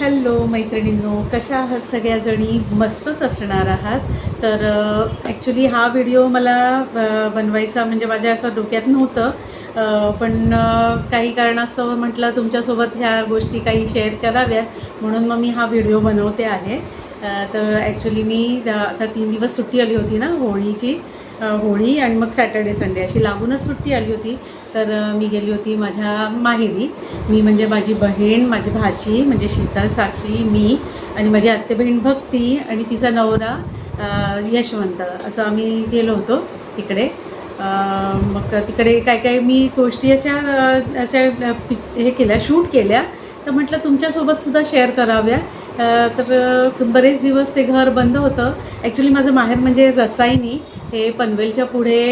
Hello मैत्रिणींनो कशा आहात सगळ्याजणी? मस्तच असणार आहात. तर ॲक्च्युली हा व्हिडिओ मला बनवायचा म्हणजे माझ्या असं डोक्यात नव्हतं. पण काही कारणास्तव म्हटलं तुमच्यासोबत ह्या गोष्टी काही शेअर कराव्या म्हणून मग मी हा व्हिडिओ बनवते आहे. तर ॲक्च्युली मी आता तीन दिवस सुट्टी आली होती ना होळीची. होळी आणि मग सॅटर्डे संडे अशी लागूनच सुट्टी आली होती. तर मी गेली होती माझ्या माहेरी. मी म्हणजे माझी बहीण माझी भाची म्हणजे शीतल साक्षी मी आणि माझी आत्ते बहीण भक्ती आणि तिचा नवरा यशवंत. असं आम्ही गेलो होतो तिकडे मग तिकडे काय काय मी गोष्टी अशा अशा हे केल्या शूट केल्या. तर म्हटलं तुमच्यासोबतसुद्धा शेअर कराव्या. तर बरेच दिवस ते घर बंद होतं. ॲक्च्युली माझं माहेर म्हणजे रसायनी हे पनवेलच्या पुढे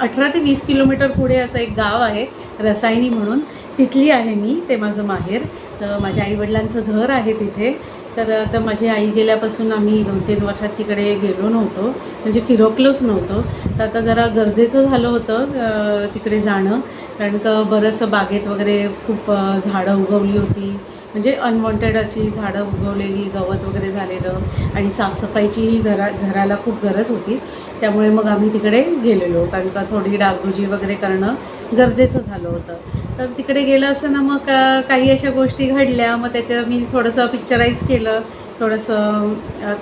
अठरा ते वीस किलोमीटर पुढे असं एक गाव आहे रसायनी म्हणून. तिथली आहे मी ते माझं माहेर. तर माझ्या आईवडिलांचं घर आहे तिथे. तर तर माझी आई गेल्यापासून आम्ही दोन तीन वर्षात तिकडे गेलो नव्हतो. म्हणजे फिरकलोच नव्हतो. तर आता जरा गरजेचं झालं होतं तिकडे जाणं. कारण का बरंचसं बागेत वगैरे खूप झाडं उगवली होती. म्हणजे अनवॉन्टेड अशी झाडं उगवलेली गवत वगैरे झालेलं आणि साफसफाईचीही घरा घराला खूप गरज होती. त्यामुळे मग आम्ही तिकडे गेलेलो. कारण का थोडी डागडुजी वगैरे करणं गरजेचं झालं होतं. तर तिकडे गेलं असताना मग का काही अशा गोष्टी घडल्या. मग त्याच्या मी थोडंसं पिक्चराईज केलं. थोडंसं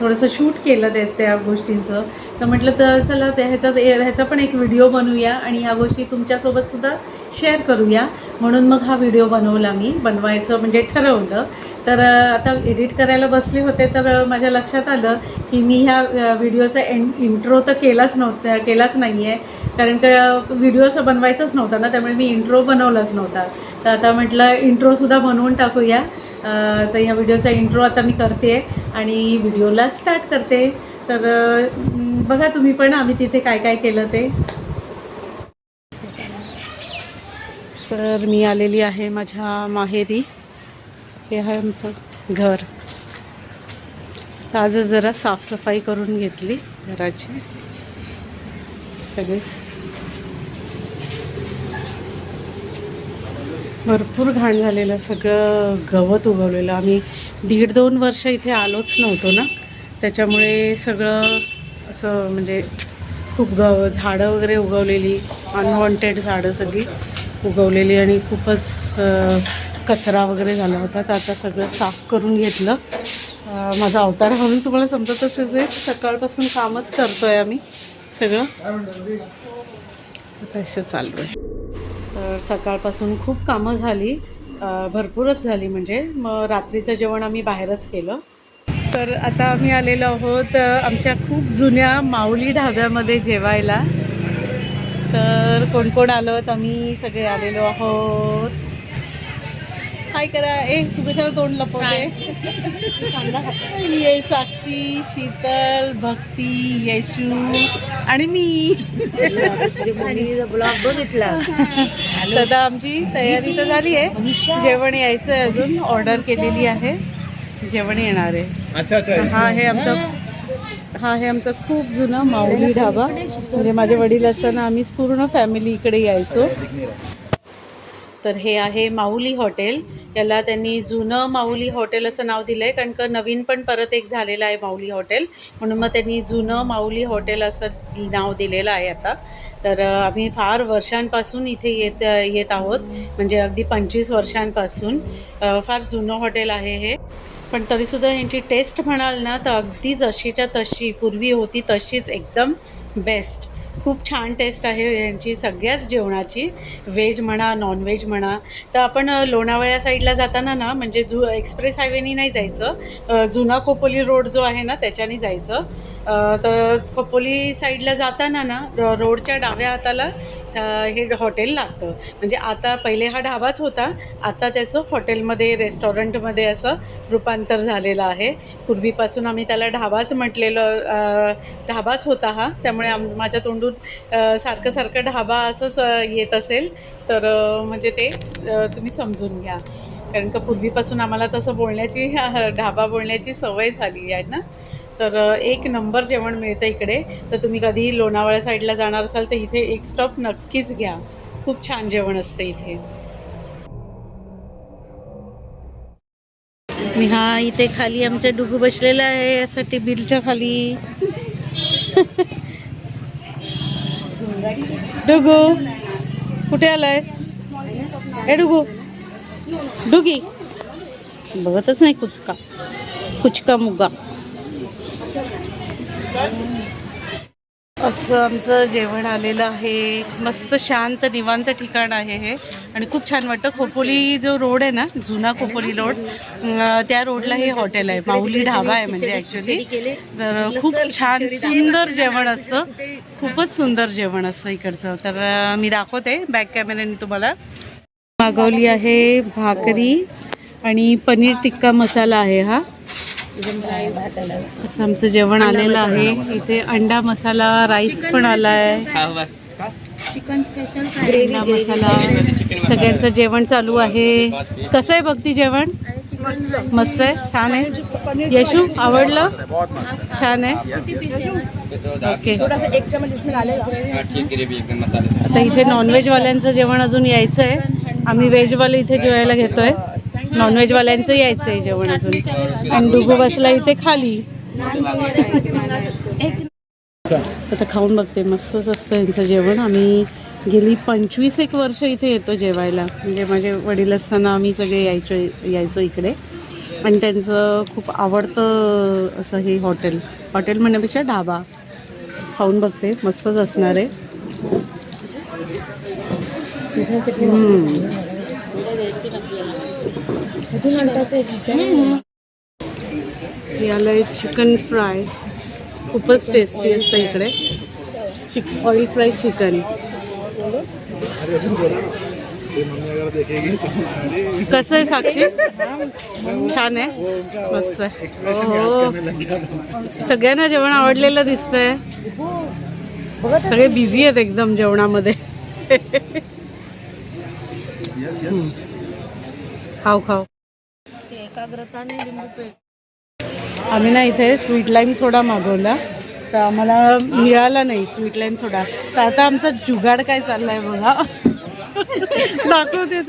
थोडंसं शूट केलं ते त्या गोष्टींचं. तर म्हटलं तर चला त्या ह्याचा ह्याचा पण एक व्हिडिओ बनवूया आणि ह्या गोष्टी तुमच्यासोबतसुद्धा शेअर करूया. म्हणून मग हा व्हिडिओ बनवला मी बनवायचं म्हणजे ठरवलं. तर आता एडिट करायला बसले होते तर माझ्या लक्षात आलं की मी ह्या व्हिडिओचा एन इंट्रो तर केलाच नव्हता केलाच नाही आहे कारण का व्हिडिओ असं बनवायचाच नव्हता ना त्यामुळे मी इंट्रो बनवलाच नव्हता. तर आता म्हटलं इंट्रोसुद्धा बनवून टाकूया. तर ह्या व्हिडिओचा इंट्रो आता मी करते आणि व्हिडिओला स्टार्ट करते. तर बघा तुम्ही पण आम्ही तिथे काय काय केलं ते. तर मी आलेली आहे माझ्या माहेरी. हे आहे आमचं घर. तर आजच जरा साफसफाई करून घेतली घराची. सगळे. भरपूर घाण झालेलं सगळं गवत उगवलेलं. आम्ही दीड दोन वर्ष इथे आलोच नव्हतो ना. त्याच्यामुळे सगळं असं म्हणजे खूप गव झाडं वगैरे उगवलेली अनवॉन्टेड झाडं सगळी उगवलेली आणि खूपच कचरा वगैरे झाला होता. तर आता सगळं साफ करून घेतलं. माझा अवतार म्हणून तुम्हाला समजतच आहे सकाळपासून कामच करतो आहे आम्ही सगळं. आता असं चालू आहे. तर सकाळपासून खूप कामं झाली. भरपूरच झाली म्हणजे. मग रात्रीचं जेवण आम्ही बाहेरच केलं. तर आता आम्ही आलेलो आहोत आमच्या खूप जुन्या माऊली ढाब्यामध्ये जेवायला. तर कोण कोण आलो आम्ही सगळे आलेलो आहोत. हाय करा. ए तू कशाला तोंड लपवते. ये साक्षी शीतल भक्ती येशू आणि मी. ब्लॉग बघितला तर आता आमची तयारी तर झाली आहे. जेवण यायचं अजून. ऑर्डर केलेली आहे. जेवण येणार आहे. अच्छा अच्छा. हा आहे आमचं हा आहे आमचं खूप जुनं माऊली ढाबा. म्हणजे माझे वडील असताना आम्ही पूर्ण फॅमिली इकडे यायचो. तर हे आहे माऊली हॉटेल. याला त्यांनी जुनं माऊली हॉटेल असं नाव दिलं आहे कारण का नवीन पण परत एक झालेलं आहे माऊली हॉटेल. म्हणून मग त्यांनी जुनं माऊली हॉटेल असं नाव दिलेलं आहे आता. तर आम्ही फार वर्षांपासून इथे येत येत आहोत. म्हणजे अगदी पंचवीस वर्षांपासून. फार जुनं हॉटेल आहे हे. पण तरीसुद्धा यांची टेस्ट म्हणाल ना तर अगदी जशीच्या तशी पूर्वी होती तशीच एकदम बेस्ट खूप छान टेस्ट आहे यांची सगळ्याच जेवणाची. व्हेज म्हणा नॉनव्हेज म्हणा. तर आपण लोणावळ्या साईडला जाताना ना म्हणजे जु एक्सप्रेस हायवेनी नाही जायचं. जुना खोपोली रोड जो आहे ना त्याच्याने जायचं. तर खोपोली साईडला जाताना ना रोडच्या डाव्या हाताला हे हॉटेल लागतं. म्हणजे आता पहिले हा ढाबाच होता आता त्याचं हॉटेलमध्ये रेस्टॉरंटमध्ये असं रूपांतर झालेलं आहे. पूर्वीपासून आम्ही त्याला ढाबाच म्हटलेलं ढाबाच होता हा. त्यामुळे आम माझ्या तोंडून सारखं सारखं ढाबा असंच येत असेल. तर म्हणजे ते तुम्ही समजून घ्या. कारण का पूर्वीपासून आम्हाला तसं बोलण्याची ढाबा बोलण्याची सवय झाली आहे ना. तर एक नंबर जेवण मिळतं इकडे. तर तुम्ही कधी लोणावळ्या साईडला जाणार असाल तर इथे एक स्टॉप नक्कीच घ्या. खूप छान जेवण असतं इथे. मी हा इथे खाली आमच्या डुगू बसलेला आहे असं टेबिलच्या खाली. डुगू कुठे आलायस? ए डुगू. डुगी. बघतच नाही कुचका. कुचका मुगा. असं आमचं जेवण आलेलं आहे. मस्त शांत निवांत ठिकाण आहे हे. आणि खूप छान वाटतं. खोपोली जो रोड आहे ना जुना खोपोली रोड त्या रोडला हे हॉटेल आहे. माऊली ढाबा आहे म्हणजे ॲक्च्युली तर खूप छान सुंदर जेवण असतं. खूपच सुंदर जेवण असतं इकडचं. तर मी दाखवते बॅक कॅमेऱ्याने तुम्हाला. मागवली आहे भाकरी आणि पनीर टिक्का मसाला आहे हा. असं आमचं जेवण आलेलं आहे. इथे अंडा मसाला राईस पण आला आहे. चिकन स्पेशल अंडा मसाला. सगळ्यांचं जेवण चालू आहे. कसं आहे भक्ती जेवण? मस्त. आहे. छान आहे. यशू आवडलं? छान आहे. ओके आता इथे नॉनव्हेजवाल्यांचं जेवण अजून यायचं आहे आम्ही व्हेजवाले इथे जेवायला घेतोय. नॉनव्हेजवाल्यांचं यायचं आहे जेवण अजून. आणि डुगू बसला इथे खाली. आता खाऊन बघते मस्तच असतं यांचं जेवण. आम्ही गेली पंचवीस एक वर्ष इथे येतो जेवायला. म्हणजे माझे वडील असताना आम्ही सगळे यायचो यायचो इकडे. आणि त्यांचं खूप आवडतं असं हे हॉटेल. हॉटेल म्हणण्यापेक्षा ढाबा. खाऊन बघते मस्तच असणार आहे. हम्म. आलंय चिकन फ्राय खूपच टेस्टी असतं इकडे. चिक ऑइल फ्राय चिकन कसं आहे साक्षी? छान आहे. मस्त आहे. हो सगळ्यांना जेवण आवडलेलं दिसतंय. सगळे बिझी आहेत एकदम जेवणामध्ये. खाऊ खाऊ. आम्ही ना इथे स्वीट लाईम सोडा मागवला. तर आम्हाला मिळाला नाही स्वीट लाईम सोडा तर आता आमचा जुगाड काय चाललाय बघा. दाखवते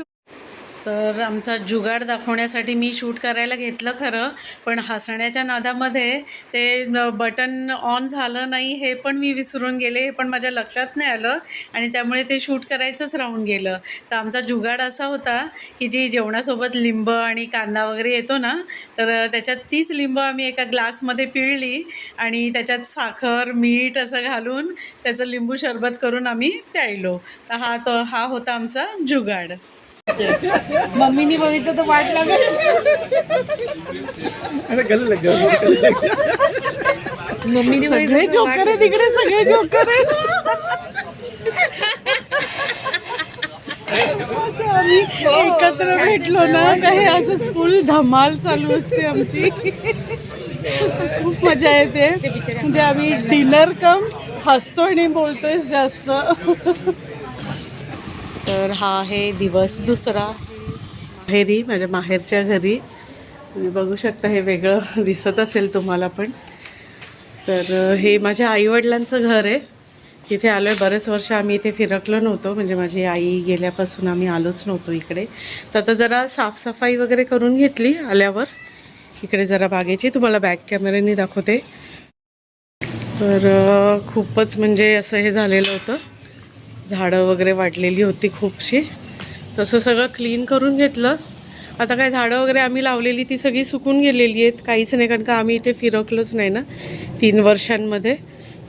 तर आमचा जुगाड दाखवण्यासाठी मी शूट करायला घेतलं खरं पण हसण्याच्या नादामध्ये ते बटन ऑन झालं नाही हे पण मी विसरून गेले हे पण माझ्या लक्षात नाही आलं आणि त्यामुळे ते शूट करायचंच राहून गेलं. तर आमचा जुगाड असा होता की जी जेवणासोबत लिंब आणि कांदा वगैरे येतो ना तर त्याच्यात तीच लिंब आम्ही एका ग्लासमध्ये पिळली आणि त्याच्यात साखर मीठ असं घालून त्याचं लिंबू सरबत करून आम्ही प्यायलो. तर हा तो हा होता आमचा जुगाड. मम्मीनी बघितलं तर वाट लागेल. मम्मीने सगळे जोकर आहे तिकडे सगळे जोकर आहे अच्छा, आम्ही एकत्र भेटलो ना काही असंच फुल धमाल चालू असते आमची. खूप मजा येते. म्हणजे आम्ही डिनर कम हसतो आणि बोलतोय जास्त. तर हा आहे दिवस दुसरा. माहेरी माझ्या माहेरच्या घरी. तुम्ही बघू शकता हे वेगळं दिसत असेल तुम्हाला पण. तर हे माझ्या आईवडिलांचं घर आहे. इथे आलो आहे बरेच वर्ष आम्ही इथे फिरकलो नव्हतो. म्हणजे माझी आई गेल्यापासून आम्ही आलोच नव्हतो इकडे. तर आता जरा साफसफाई वगैरे करून घेतली आल्यावर. इकडे जरा बागेची तुम्हाला बॅक कॅमेऱ्याने दाखवते. तर खूपच म्हणजे असं हे झालेलं होतं. झाडं वगैरे वाढलेली होती खूपशी. तसं सगळं क्लीन करून घेतलं. आता काय झाडं वगैरे आम्ही लावलेली ती सगळी सुकून गेलेली आहेत. काहीच नाही कारण का आम्ही इथे फिरकलोच नाही ना तीन वर्षांमध्ये.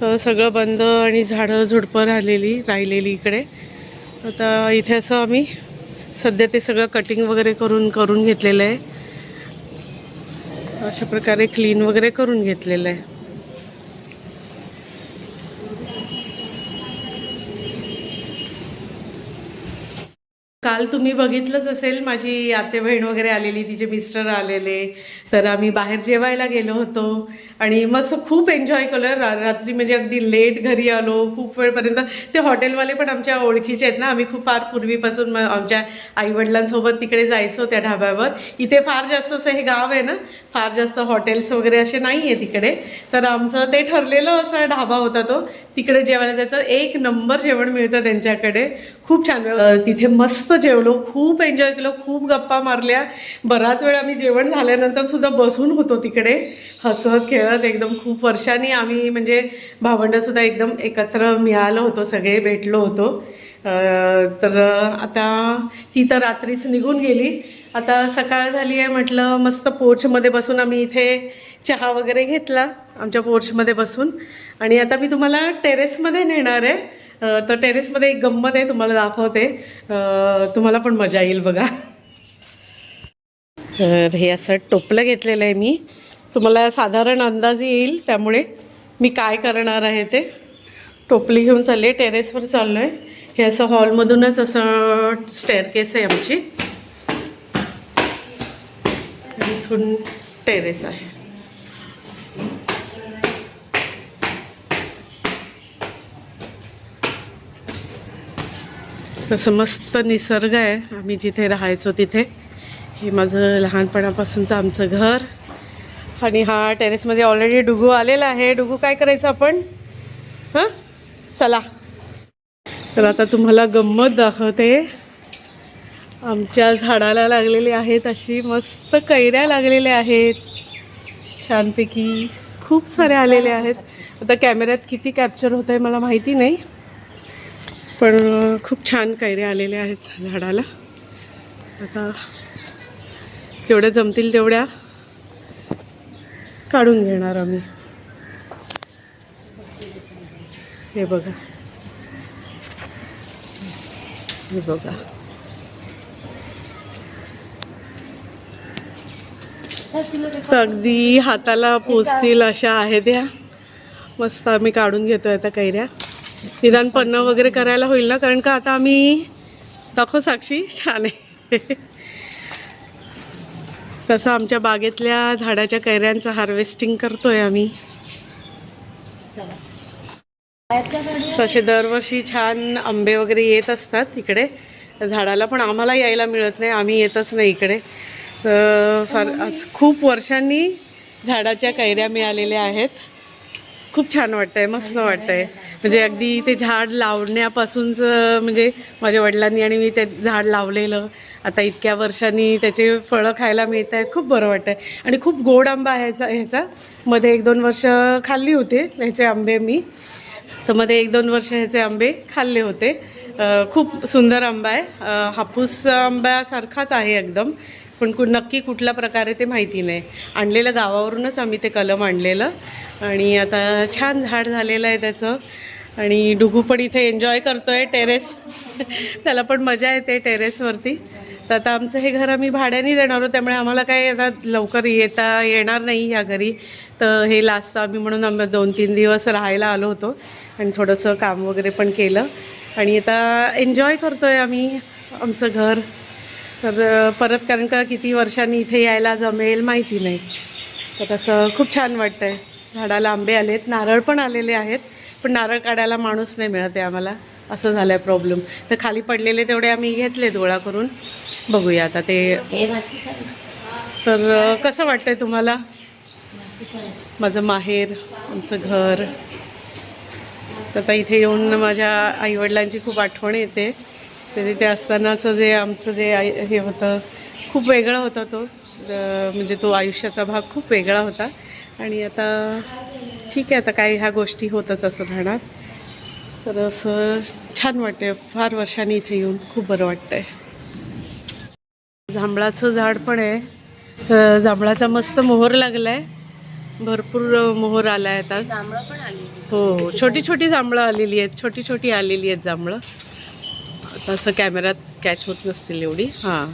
तर सगळं बंद आणि झाडं झुडपं राहिलेली राहिलेली इकडे. आता इथे असं आम्ही सध्या ते सगळं कटिंग वगैरे करून करून घेतलेलं आहे. अशा प्रकारे क्लीन वगैरे करून घेतलेलं आहे. काल तुम्ही बघितलंच असेल माझी आते बहीण वगैरे आलेली तिचे मिस्टर आलेले. तर आम्ही बाहेर जेवायला गेलो होतो. आणि मस्त खूप एन्जॉय केलं. रा रात्री म्हणजे अगदी लेट घरी आलो. खूप वेळपर्यंत ते हॉटेलवाले पण आमच्या ओळखीचे आहेत ना. आम्ही खूप फार पूर्वीपासून मग आमच्या आईवडिलांसोबत तिकडे जायचो त्या ढाब्यावर. इथे फार जास्त असं हे गाव आहे ना फार जास्त हॉटेल्स वगैरे असे नाही आहे तिकडे. तर आमचं ते ठरलेलं असा ढाबा होता तो. तिकडे जेवायला जायचं. एक नंबर जेवण मिळतं त्यांच्याकडे. खूप छान. तिथे मस्त जेवलो खूप एन्जॉय केलं खूप गप्पा मारल्या. बराच वेळ आम्ही जेवण झाल्यानंतर सुद्धा बसून होतो तिकडे. हसत खेळत एकदम खूप वर्षांनी आम्ही म्हणजे भावंडंसुद्धा एकदम एकत्र मिळालो होतो सगळे भेटलो होतो. तर आता ती तर रात्रीच निघून गेली. आता सकाळ झाली आहे म्हटलं मस्त पोर्चमध्ये बसून आम्ही इथे चहा वगैरे घेतला आमच्या पोर्चमध्ये बसून. आणि आता मी तुम्हाला टेरेसमध्ये नेणार आहे. तर टेरेसमध्ये एक गंमत आहे तुम्हाला दाखवते. तुम्हाला पण मजा येईल बघा. तर हे असं टोपलं घेतलेलं आहे मी. तुम्हाला साधारण अंदाज येईल त्यामुळे मी काय करणार आहे ते. टोपली घेऊन चालले टेरेसवर चाललो आहे हे असं हॉलमधूनच असं स्टेअरकेस आहे आमची. इथून टेरेस आहे. तसं मस्त निसर्ग आहे. आम्ही जिथे राहायचो तिथे. हे माझं लहानपणापासूनचं आमचं घर. आणि हा टेरेसमध्ये ऑलरेडी डुगू आलेला आहे. डुगू काय करायचं आपण? हां? चला. तर आता तुम्हाला गंमत दाखवते. आमच्या झाडाला लागलेली आहेत अशी मस्त कैऱ्या लागलेल्या आहेत. छानपैकी खूप सारे आलेले आहेत. आता कॅमेऱ्यात किती कॅप्चर होत आहे मला माहिती नाही. पण खूप छान कैऱ्या आलेल्या आहेत झाडाला. आता जेवढ्या जमतील तेवढ्या काढून घेणार आम्ही. हे बघा. हे बघा. तर अगदी हाताला पोचतील अशा आहेत या. मस्त आम्ही काढून घेतो आता कैऱ्या. निदान पन्नं वगैरे करायला होईल ना कारण का आता आम्ही दाखव साक्षी छान आहे. तसं आमच्या बागेतल्या झाडाच्या कैऱ्यांचं हार्वेस्टिंग करतोय आम्ही. तसे दरवर्षी छान आंबे वगैरे येत असतात इकडे. झाडाला पण आम्हाला यायला मिळत नाही आम्ही येतच नाही इकडे. फार आज खूप वर्षांनी झाडाच्या कैऱ्या मिळालेल्या आहेत. खूप छान वाटतंय मस्त वाटतंय. म्हणजे अगदी ते झाड लावण्यापासूनच म्हणजे माझ्या वडिलांनी आणि मी ते झाड लावलेलं. आता इतक्या वर्षांनी त्याचे फळं खायला मिळत आहेत खूप बरं वाटतंय. आणि खूप गोड आंबा आहे ह्याचा ह्याचा. मध्ये एक दोन वर्ष खाल्ली होते ह्याचे आंबे मी. तर मध्ये एक दोन वर्ष ह्याचे आंबे खाल्ले होते. खूप सुंदर आंबा आहे. हापूस आंब्यासारखाच आहे एकदम. पण कु नक्की कुठल्या प्रकारे ते माहिती नाही. आणलेलं गावावरूनच आम्ही ते कलम आणलेलं. आणि आता छान झाड झालेलं आहे त्याचं. आणि डुगू पण इथे एन्जॉय करतो आहे टेरेस त्याला पण मजा येते टेरेसवरती तर आता आमचं हे घर आम्ही भाड्याने देणार आहोत. त्यामुळे आम्हाला काय आता लवकर येता येणार नाही ह्या घरी. तर हे लास्ट आम्ही म्हणून आम्ही दोन तीन दिवस राहायला आलो होतो. आणि थोडंसं काम वगैरे पण केलं. आणि आता एन्जॉय करतो आहे आम्ही आमचं घर. तर परत कारण का किती वर्षांनी इथे यायला जमेल माहिती नाही. तर तसं खूप छान वाटतं आहे झाडाला आंबे आलेत. नारळ पण आलेले आहेत पण नारळ काढायला माणूस नाही मिळत आहे आम्हाला. असं झालं आहे प्रॉब्लेम तर खाली पडलेले तेवढे आम्ही घेतले गोळा करून. बघूया आता ते. तर कसं वाटतंय तुम्हाला? माझं माहेर आमचं घर. तर आता इथे येऊन माझ्या आईवडिलांची खूप आठवण येते. ते तिथे असतानाचं जे आमचं जे आई हे होतं खूप वेगळं होता तो. म्हणजे तो आयुष्याचा भाग खूप वेगळा होता. आणि आता ठीक आहे आता काही ह्या गोष्टी होतच असं राहणार. तर असं छान वाटते फार वर्षांनी इथे येऊन खूप बरं वाटतंय. जांभळाचं झाड पण आहे. तर जांभळाचा मस्त मोहर लागलाय. भरपूर मोहर आलाय आता. जांभळं पण आली हो छोटी छोटी जांभळं आलेली आहेत. छोटी छोटी आलेली आहेत जांभळं. आता असं कॅमेऱ्यात कॅच होत नसतील एवढी. हां.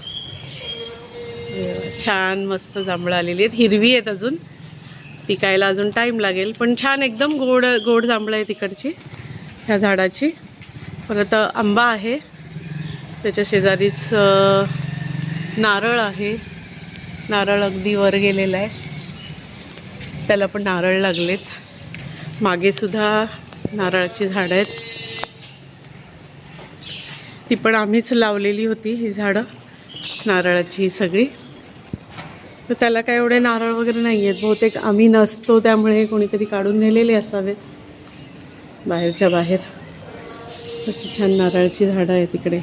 छान मस्त जांभळं आलेली आहेत. हिरवी आहेत अजून. पिकायला अजून टाईम लागेल. पण छान एकदम गोड गोड जांभळं आहे तिकडची ह्या झाडाची. परत आंबा आहे. त्याच्या शेजारीच नारळ आहे. नारळ अगदी वर गेलेला आहे. त्याला पण नारळ लागलेत. मागेसुद्धा नारळाची झाडं आहेत. ती पण आम्हीच लावलेली होती ही झाडं नारळाची ही सगळी. तर त्याला काय एवढे नारळ वगैरे नाही आहेत बहुतेक आम्ही नसतो त्यामुळे कोणीतरी काढून नेलेले असावेत. बाहेरच्या बाहेर. अशी छान नारळाची झाडं आहे तिकडे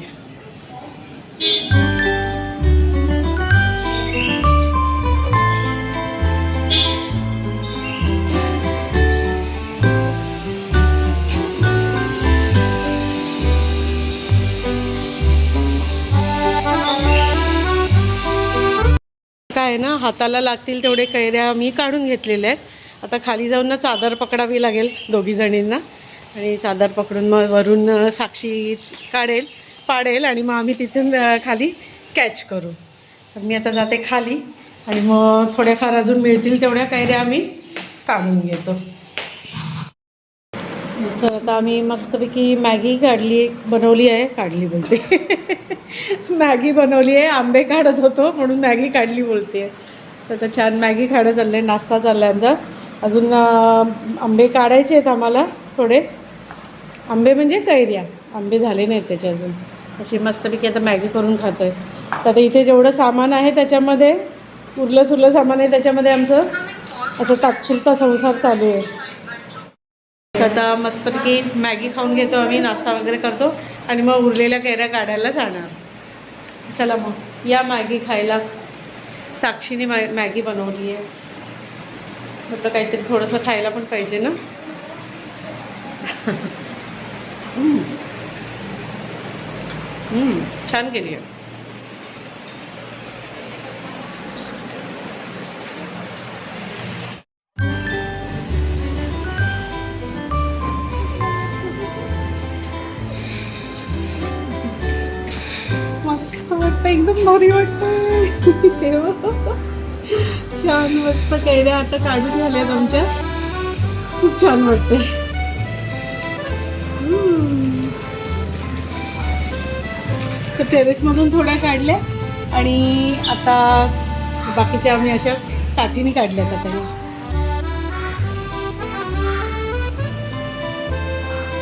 आहे ना हाताला लागतील तेवढे कैऱ्या मी काढून घेतलेल्या आहेत. आता खाली जाऊन ना चादर पकडावी लागेल दोघीजणींना आणि चादर पकडून मग वरून साक्षी काढेल पाडेल आणि मग आम्ही तिथून खाली कॅच करू. तर मी आता जाते खाली आणि मग थोड्याफार अजून मिळतील तेवढ्या कैऱ्या आम्ही काढून घेतो. तर आता आम्ही मस्तपैकी मॅगी काढली बनवली आहे. काढली बोलते. मॅगी बनवली आहे आंबे काढत होतो म्हणून मॅगी काढली बोलते. तर आता छान मॅगी काढत चाललं आहे नाश्ता चालला आहे आमचा. अजून आंबे काढायचे आहेत आम्हाला थोडे. आंबे म्हणजे कैऱ्या. आंबे झाले नाहीत त्याचे अजून. अशी मस्तपैकी आता मॅगी करून खातो आहे तर आता इथे जेवढं सामान आहे त्याच्यामध्ये उरलं सुरलं सामान आहे त्याच्यामध्ये आमचं असं तात्पुरता संसार चालू आहे. आता मस्तपैकी मॅगी खाऊन घेतो आम्ही नाश्ता वगैरे करतो आणि मग उरलेल्या कैऱ्या काढायला जाणार. चला मग या मॅगी खायला. साक्षीने मॅ मॅगी बनवली आहे. म्हटलं काहीतरी थोडंसं खायला पण पाहिजे ना? छान केली आहे. भारी वाटतंय. छान मस्त कैऱ्या आता काढून झाल्यात आमच्या. खूप छान वाटते तर टेरेसमधून थोड्या काढल्या आणि आता बाकीच्या आम्ही अशा तातीने काढल्यात आता ह्या.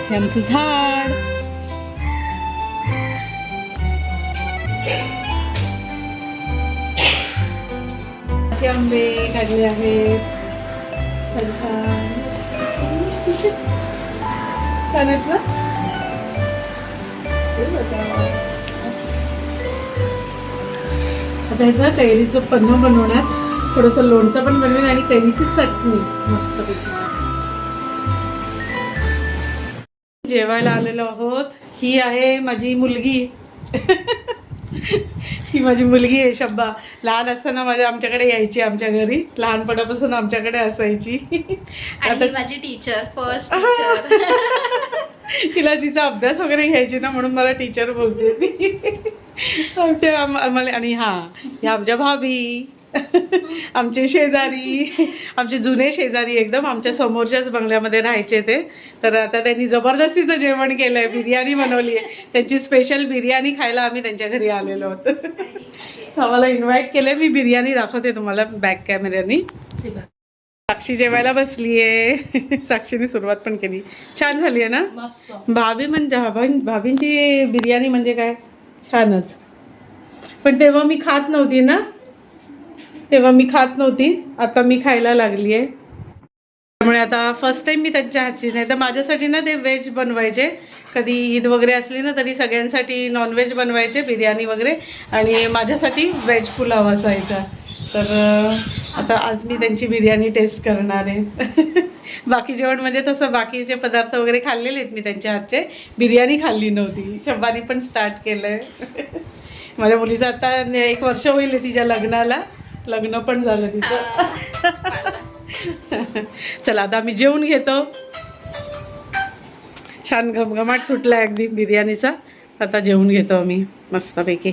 हे आमचं झाड. असे आंबे काढले आहेत. छान आहेत ना? आता ह्याचा कैरीचं पन्ह बनवणार. थोडंसं लोणचं पण बनवेल आणि कैरीची चटणी मस्त जेवायला आलेलो आहोत. ही आहे माझी मुलगी. ही माझी मुलगी आहे शब्बा. लहान असताना माझ्या आमच्याकडे यायची आमच्या घरी. लहानपणापासून आमच्याकडे असायची. आणि ही माझी टीचर फर्स्ट टीचर तिला तिचा अभ्यास वगैरे घ्यायची ना म्हणून मला टीचर बोलते ती. आम्हाला आणि हा ह्या आमच्या भाभी. आमचे शेजारी आमचे जुने शेजारी एकदम आमच्या समोरच्याच बंगल्यामध्ये राहायचे ते. तर आता त्यांनी जबरदस्तीचं जेवण केलं आहे बिर्याणी बनवली आहे. त्यांची स्पेशल बिर्याणी खायला आम्ही त्यांच्या घरी आलेलो होतो आम्हाला इन्व्हाइट केलं मी बिर्याणी दाखवते तुम्हाला बॅक कॅमेऱ्यानी साक्षी जेवायला बसली आहे साक्षीने सुरुवात पण केली. छान झाली आहे ना? भाभी म्हणजे भाभी भाभींची बिर्याणी म्हणजे काय? छानच. पण तेव्हा मी खात नव्हती ना? तेव्हा मी खात नव्हती. आता मी खायला लागली आहे त्यामुळे आता फर्स्ट टाइम मी त्यांच्या हातची. नाही तर माझ्यासाठी ना ते व्हेज बनवायचे. कधी ईद वगैरे असली ना तरी सगळ्यांसाठी नॉनव्हेज बनवायचे बिर्याणी वगैरे. आणि माझ्यासाठी व्हेज पुलाव असायचा. तर आता आज मी त्यांची बिर्याणी टेस्ट करणार आहे. बाकी जेवण म्हणजे तसं बाकीचे पदार्थ वगैरे खाल्लेले आहेत मी त्यांच्या हातचे बिर्याणी खाल्ली नव्हती. शब्बानी पण स्टार्ट केलं आहे माझ्या मुलीचं आता एक वर्ष होईल तिच्या लग्नाला. लग्न पण झालं तिचं. चला आता आम्ही जेवून घेतो. छान घमघमाट सुटला अगदी बिर्याणीचा. आता जेवून घेतो आम्ही मस्तपैकी.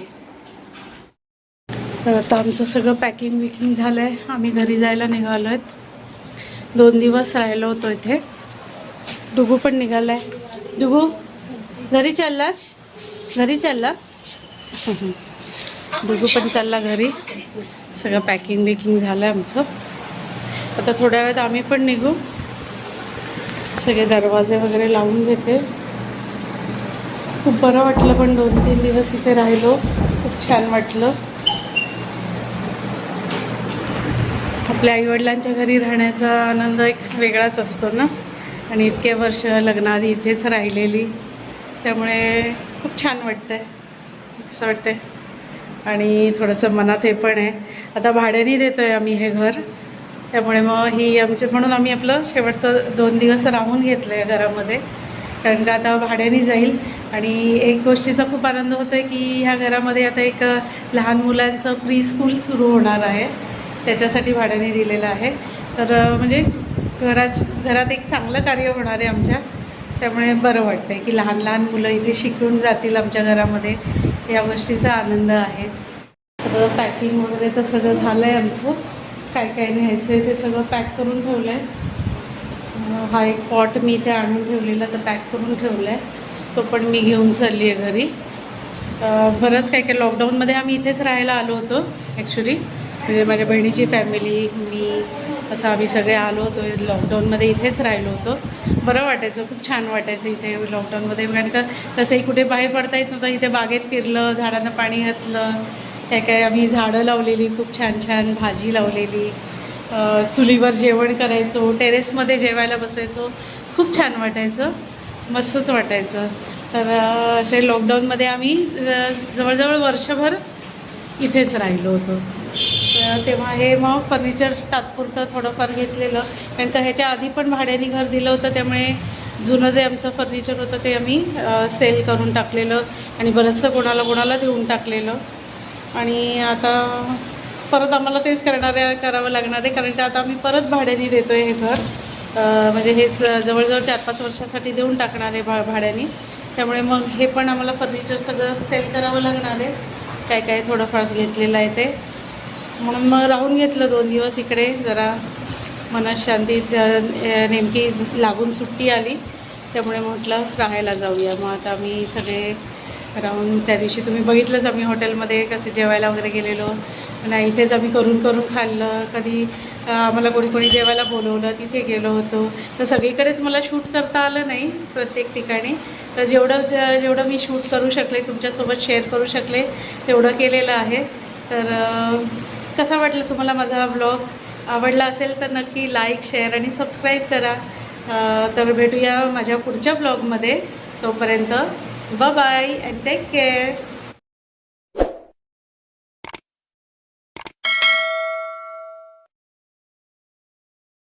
तर आता आमचं सगळं पॅकिंग विकिंग झालं आहे आम्ही घरी जायला निघालो आहेत दोन दिवस राहिलो होतो इथे. डुगू पण निघाला आहे डुगू घरी चाललास? घरी चालला? डुगू पण चालला घरी. सगळं पॅकिंग बिकिंग झालं आहे आमचं. आता थोड्या वेळात आम्ही पण निघू. सगळे दरवाजे वगैरे लावून घेते. खूप बरं वाटलं पण दोन तीन दिवस इथे राहिलो. खूप छान वाटलं. आपल्या आईवडिलांच्या घरी राहण्याचा आनंद एक वेगळाच असतो ना? आणि इतके वर्ष लग्नाआधी इथेच राहिलेली. त्यामुळे खूप छान वाटतं आहे असं वाटतंय. आणि थोडंसं मनात हे पण आहे. आता भाड्याने देतो आहे आम्ही हे घर. त्यामुळे मग ही आमचे म्हणून आम्ही आपलं शेवटचं दोन दिवस राहून घेतलं आहे घरामध्ये. कारण का आता भाड्याने जाईल. आणि एक गोष्टीचा खूप आनंद होतो आहे की ह्या घरामध्ये आता एक लहान मुलांचं प्री स्कूल सुरू होणार आहे. त्याच्यासाठी भाड्याने दिलेलं आहे. तर म्हणजे घराच घरात एक चांगलं कार्य होणार आहे आमच्या. त्यामुळे बरं वाटतं आहे की लहान लहान मुलं इथे शिकून जातील आमच्या घरामध्ये. या गोष्टीचा आनंद आहे. तर पॅकिंग वगैरे तर सगळं झालं आहे आमचं. काय काय न्यायचं आहे ते सगळं पॅक करून ठेवलं आहे हा एक पॉट मी इथे आणून ठेवलेला तर पॅक करून ठेवला आहे तो पण मी घेऊन चालली आहे घरी बरंच काय काय लॉकडाऊनमध्ये आम्ही इथेच राहायला आलो होतो ॲक्च्युली म्हणजे माझ्या बहिणीची फॅमिली मी असं आम्ही सगळे आलो होतो लॉकडाऊनमध्ये इथेच राहिलो होतो. बरं वाटायचं खूप छान वाटायचं इथे लॉकडाऊनमध्ये कारण का तसंही कुठे बाहेर पडता येत नव्हतं इथे बागेत फिरलं झाडांना पाणी घातलं काय काय आम्ही झाडं लावलेली खूप छान छान भाजी लावलेली चुलीवर जेवण करायचो टेरेसमध्ये जेवायला बसायचो. खूप छान वाटायचं मस्तच वाटायचं. तर असे लॉकडाऊनमध्ये आम्ही जवळजवळ वर्षभर इथेच राहिलो होतो. तेव्हा हे मग फर्निचर तात्पुरतं थोडंफार घेतलेलं. कारण का ह्याच्या आधी पण भाड्याने घर दिलं होतं त्यामुळे जुनं जे आमचं फर्निचर होतं ते आम्ही सेल करून टाकलेलं आणि बरंचसं कोणाला कोणाला देऊन टाकलेलं. आणि आता परत आम्हाला तेच करणार आहे करावं लागणार आहे कारण ते आता आम्ही परत भाड्याने देतो आहे हे घर. म्हणजे हेच जवळजवळ चार पाच वर्षासाठी देऊन टाकणार आहे भा भाड्याने. त्यामुळे मग हे पण आम्हाला फर्निचर सगळं सेल करावं लागणार आहे. काय काय थोडंफार घेतलेलं आहे ते. म्हणून मग राहून घेतलं दोन दिवस इकडे. जरा मनात शांती नेमकी लागून सुट्टी आली. त्यामुळे म्हटलं राहायला जाऊया. मग आता आम्ही सगळे राहून त्या दिवशी तुम्ही बघितलंच आम्ही हॉटेलमध्ये कसे जेवायला वगैरे गेलेलो. नाही इथेच आम्ही करून करून खाल्लं. कधी आम्हाला कोणी कोणी जेवायला बोलवलं तिथे गेलो होतो. तर सगळीकडेच मला शूट करता आलं नाही प्रत्येक ठिकाणी. तर जेवढं ज- जेवढं मी शूट करू शकले तुमच्यासोबत शेअर करू शकले तेवढं केलेलं आहे. तर कसा वाटलं तुम्हाला माझा हा ब्लॉग आवडला असेल तर नक्की लाईक शेअर आणि सबस्क्राईब करा. तर भेटूया माझ्या पुढच्या ब्लॉगमध्ये तोपर्यंत बाय अँड टेक केअर